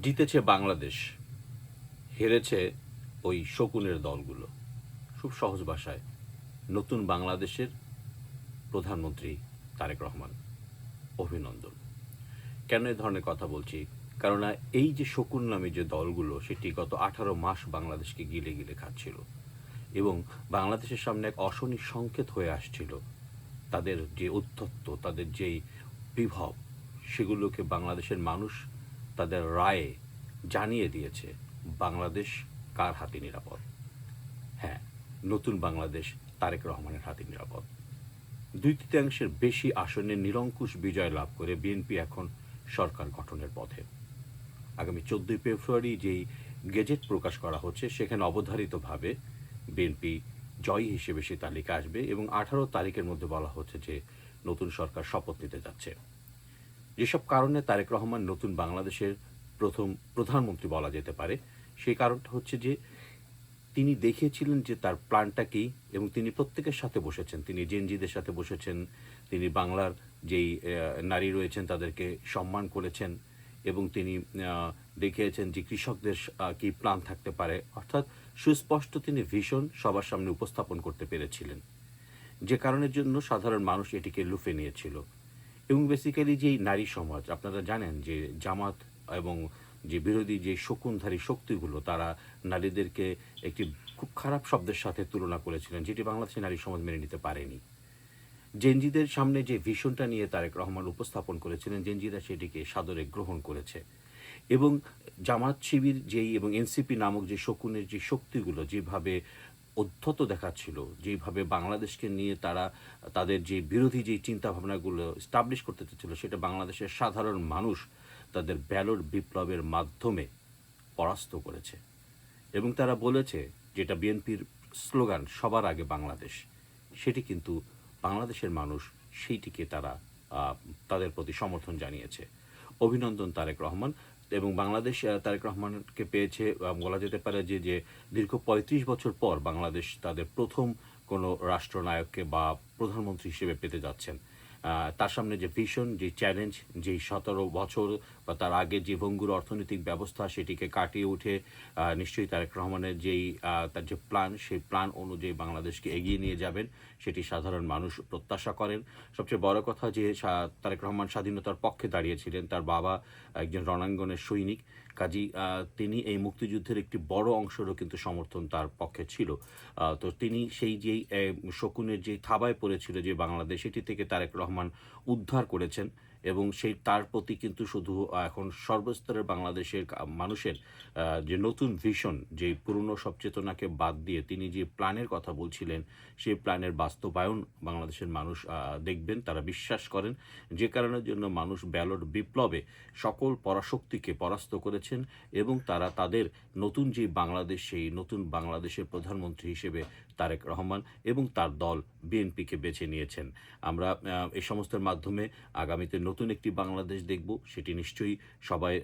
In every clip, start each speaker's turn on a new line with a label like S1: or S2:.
S1: জিতেছে বাংলাদেশ, হেরেছে ওই শকুনের দলগুলো। খুব সহজ ভাষায়, নতুন বাংলাদেশের প্রধানমন্ত্রী তারেক রহমান, অভিনন্দন। কেন এ ধরনের কথা বলছি? কেননা এই যে শকুন নামে যে দলগুলো, সেটি গত আঠারো মাস বাংলাদেশকে গিলে গিলে খাচ্ছিল এবং বাংলাদেশের সামনে এক অশনি সংকেত হয়ে আসছিল। তাদের যে উদ্ধত্ত, তাদের যেই বিভব, সেগুলোকে বাংলাদেশের মানুষ তাদের রায়ে জানিয়ে দিয়েছে, বাংলাদেশ কার হাতে নিরাপদ? হ্যাঁ নতুন বাংলাদেশ তারেক রহমানের হাতে নিরাপদ। দুই তৃতীয়াংশের বেশি আসনে নিরঙ্কুশ বিজয় লাভ করে বিএনপি এখন সরকার গঠনের পথে। আগামী চোদ্দই ফেব্রুয়ারি যেই গেজেট প্রকাশ করা হচ্ছে, সেখানে অবধারিতভাবে বিএনপি জয়ী হিসেবে সে তালিকা আসবে এবং আঠারো তারিখের মধ্যে বলা হচ্ছে যে নতুন সরকার শপথ নিতে যাচ্ছে। যেসব কারণে তারেক রহমান নতুন বাংলাদেশের প্রথম প্রধানমন্ত্রী বলা যেতে পারে, সেই কারণটা হচ্ছে যে তিনি দেখিয়েছিলেন যে তার প্ল্যানটা কী এবং তিনি প্রত্যেকের সাথে বসেছেন। তিনি জেনজিদের সাথে বসেছেন, তিনি বাংলার যেই নারী রয়েছেন তাদেরকে সম্মান করেছেন এবং তিনি দেখিয়েছেন যে কৃষকদের কী প্ল্যান থাকতে পারে। অর্থাৎ সুস্পষ্ট তিনি ভীষণ সবার সামনে উপস্থাপন করতে পেরেছিলেন। যে কারণের জন্য সাধারণ মানুষ এটিকে লুফে নিয়েছিল। এবং বেসিক্যালি যে নারী সমাজ, আপনারা জানেন যে জামাত এবং যে বিরোধী যে শকুনধারী শক্তিগুলো, তারা নারীদেরকে একটি খুব খারাপ শব্দের সাথে তুলনা করেছিলেন, যেটি বাংলাদেশের নারী সমাজ মেনে নিতে পারেনি। জেনজিদের সামনে যে ভীষণটা নিয়ে তারেক রহমান উপস্থাপন করেছিলেন জেনজিরা সেটিকে সাদরে গ্রহণ করেছে। এবং জামাত শিবির যেই এবং এনসিপি নামক যে শকুনের যে শক্তিগুলো, যেভাবে অধ্যত দেখাচ্ছিল যেভাবে বাংলাদেশকে নিয়ে তারা, তাদের যে বিরোধী যে চিন্তাভাবনাগুলো স্টাবলিশ করতে চাচ্ছিল সেটা বাংলাদেশের সাধারণ মানুষ তাদের ব্যালট বিপ্লবের মাধ্যমে পরাস্ত করেছে। এবং তারা বলেছে যেটা বিএনপির স্লোগান, সবার আগে বাংলাদেশ, সেটি কিন্তু বাংলাদেশের মানুষ সেইটিকে তারা তাদের প্রতি সমর্থন জানিয়েছে। অভিনন্দন তারেক রহমান। এবং বাংলাদেশ তারেক রহমানকে পেয়েছে বলা যেতে পারে যে যে দীর্ঘ পঁয়ত্রিশ বছর পর বাংলাদেশ তাদের প্রথম কোনো রাষ্ট্রনায়ককে বা প্রধানমন্ত্রী হিসেবে পেতে যাচ্ছেন। তার সামনে যে ভিশন যে চ্যালেঞ্জ যেই সতেরো বছর বা তার আগে যে ভঙ্গুর অর্থনৈতিক ব্যবস্থা সেটিকে কাটিয়ে উঠে নিশ্চয়ই তারেক রহমানের যেই তার যে প্ল্যান সেই প্ল্যান অনুযায়ী বাংলাদেশকে এগিয়ে নিয়ে যাবেন, সেটি সাধারণ মানুষ প্রত্যাশা করেন। সবচেয়ে বড় কথা যে তারেক রহমান স্বাধীনতার পক্ষে দাঁড়িয়েছিলেন, তার বাবা একজন রণাঙ্গনের সৈনিক। কাজী তিনি এই মুক্তিযুদ্ধের একটি বড় অংশেরও কিন্তু সমর্থন তার পক্ষে ছিল। তো তিনি সেই যেই শকুনের যে থাবায় পড়েছিল যে বাংলাদেশ এটি থেকে তারেক রহমান উদ্ধার করেছেন। এবং সেই তার প্রতি কিন্তু শুধু এখন সর্বস্তরের বাংলাদেশের মানুষের যে নতুন ভিশন, যে পুরনো সব চেতনাকে বাদ দিয়ে তিনি যে প্ল্যানের কথা বলছিলেন, সেই প্ল্যানের বাস্তবায়ন বাংলাদেশের মানুষ দেখবেন, তারা বিশ্বাস করেন। যে কারণের জন্য মানুষ ব্যালট বিপ্লবে সকল পরাশক্তিকে পরাস্ত করেছেন এবং তারা তাদের নতুন যে বাংলাদেশ, সেই নতুন বাংলাদেশের প্রধানমন্ত্রী হিসেবে তারেক রহমান এবং তার দল বিএনপিকে বেছে নিয়েছেন। আমরা এই সমস্তের মাধ্যমে আগামীতে নতুন একটি বাংলাদেশ দেখব, সেটি নিশ্চয়ই সবাই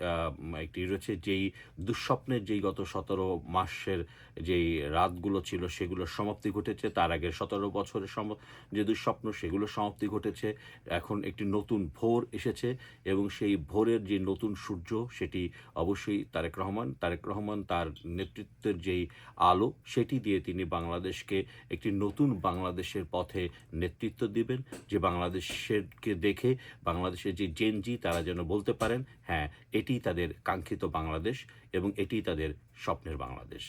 S1: একটি রয়েছে। যেই দুঃস্বপ্নের যেই গত সতেরো মাসের যেই রাতগুলো ছিল সেগুলোর সমাপ্তি ঘটেছে। তার আগে সতেরো বছরের সম, যে দুঃস্বপ্ন সেগুলোর সমাপ্তি ঘটেছে। এখন একটি নতুন ভোর এসেছে এবং সেই ভোরের যে নতুন সূর্য, সেটি অবশ্যই তারেক রহমান তারেক রহমান তার নেতৃত্বের যেই আলো, সেটি দিয়ে তিনি বাংলাদেশকে একটি নতুন বাংলাদেশের পথে নেতৃত্ব দিবেন। যে বাংলাদেশেরকে দেখে বাংলাদেশের যে জেনজি তারা যেন বলতে পারেন হ্যাঁ এটি তাদের কাঙ্ক্ষিত বাংলাদেশ এবং এটি তাদের স্বপ্নের বাংলাদেশ।